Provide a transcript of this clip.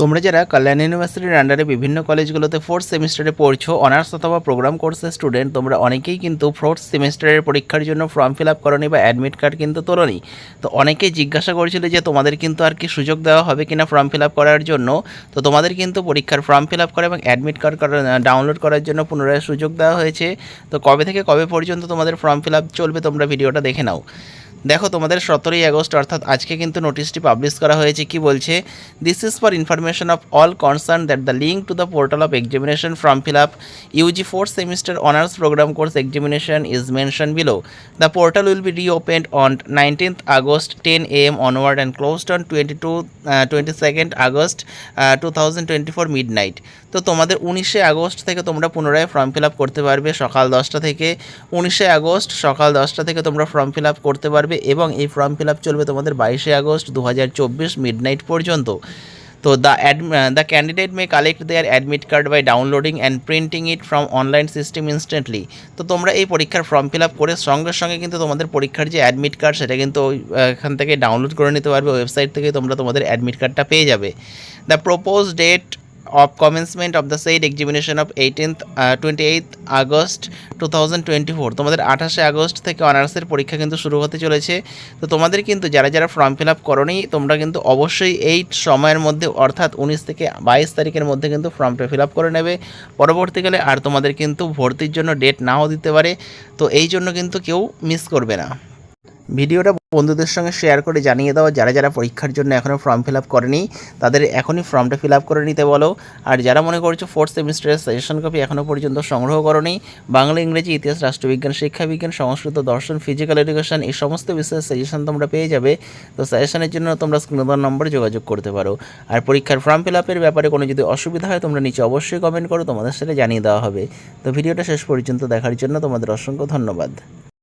তোমরা যারা কল্যাণ ইউনিভার্সিটির আন্ডারে বিভিন্ন কলেজগুলোতে ফোর্থ সেমিস্টারে পড়ছো অনার্স অথবা প্রোগ্রাম কোর্সের স্টুডেন্ট তোমরা অনেকেই কিন্তু ফোর্থ সেমিস্টারের পরীক্ষার জন্য ফর্ম ফিল আপ করনি বা অ্যাডমিট কার্ড কিন্তু তোলনি। তো অনেকেই জিজ্ঞাসা করছিল যে তোমাদের কিন্তু আর কি সুযোগ দেওয়া হবে কিনা ফর্ম ফিল আপ করার জন্য। তো তোমাদের কিন্তু পরীক্ষার ফর্ম ফিল আপ করা এবং অ্যাডমিট কার্ড ডাউনলোড করার জন্য পুনরায় সুযোগ দেওয়া হয়েছে। তো কবে থেকে কবে পর্যন্ত তোমাদের ফর্ম ফিল আপ চলবে তোমরা ভিডিওটা দেখে নাও। দেখো তোমাদের সতেরোই আগস্ট, অর্থাৎ আজকে কিন্তু নোটিশটি পাবলিশ করা হয়েছে। কি বলছে? This is for information of all concern that the link to the portal of examination form fill up UG fourth semester honours programme course examination is mention below the portal will be reopened on nineteenth August ten A M onward and closed on twenty two twenty second August two thousand twenty four midnight তো তোমাদের উনিশে August থেকে তোমরা পুনরায় form fill up করতে পারবে সকাল দশটা থেকে। উনিশে আগস্ট সকাল দশটা থেকে তোমরা ফর্ম ফিল আপ করতে পারবে। এবং এই ফর্ম ফিল চলবে তোমাদের বাইশে আগস্ট দু হাজার চব্বিশ মিড নাইট পর্যন্ত। তো the ad the candidate may collect their admit card by downloading and printing it from online system instantly তো তোমরা এই পরীক্ষার ফর্ম ফিল আপ করে সঙ্গে সঙ্গে কিন্তু তোমাদের পরীক্ষার যে অ্যাডমিট কার্ড সেটা কিন্তু এখান থেকে ডাউনলোড করে নিতে পারবে। ওয়েবসাইট থেকে তোমরা তোমাদের অ্যাডমিট কার্ডটা পেয়ে যাবে। The propose date of commencement of the said examination of 18th uh, 28th August to তোমাদের আঠাশে আগস্ট থেকে অনার্সের পরীক্ষা কিন্তু শুরু হতে চলেছে। তো তোমাদের কিন্তু যারা যারা ফর্ম ফিল আপ করনি তোমরা কিন্তু অবশ্যই এই সময়ের মধ্যে অর্থাৎ উনিশ থেকে বাইশ তারিখের মধ্যে কিন্তু ফর্মটা ফিল আপ করে নেবে। পরবর্তীকালে আর তোমাদের কিন্তু ভর্তির জন্য ডেট নাও দিতে পারে। তো এই জন্য কিন্তু কেউ মিস করবে না। ভিডিওটা বন্ধুদের সঙ্গে শেয়ার করে জানিয়ে দাও। যারা যারা পরীক্ষার জন্য এখনও ফর্ম ফিল আপ করেনি, তাদের এখনই ফর্মটা ফিল আপ করে নিতে বলো। আর যারা মনে করছ ফোর্থ সেমিস্টারের সাজেশন কপি এখনও পর্যন্ত সংগ্রহ করনি, বাংলা, ইংরেজি, ইতিহাস, রাষ্ট্রবিজ্ঞান শিক্ষাবিজ্ঞান সংস্কৃত, দর্শন ফিজিক্যাল এডুকেশন এই সমস্ত বিষয়ের সাজেশন তোমরা পেয়ে যাবে। তো সাজেশনের জন্য তোমরা স্ক্রিন নম্বরে যোগাযোগ করতে পারো। আর পরীক্ষার ফর্ম ফিল আপের ব্যাপারে কোনো যদি অসুবিধা হয়, তোমরা নিচে অবশ্যই কমেন্ট করো, তোমাদের সাথে জানিয়ে দেওয়া হবে। তো ভিডিওটা শেষ পর্যন্ত দেখার জন্য তোমাদের অসংখ্য ধন্যবাদ।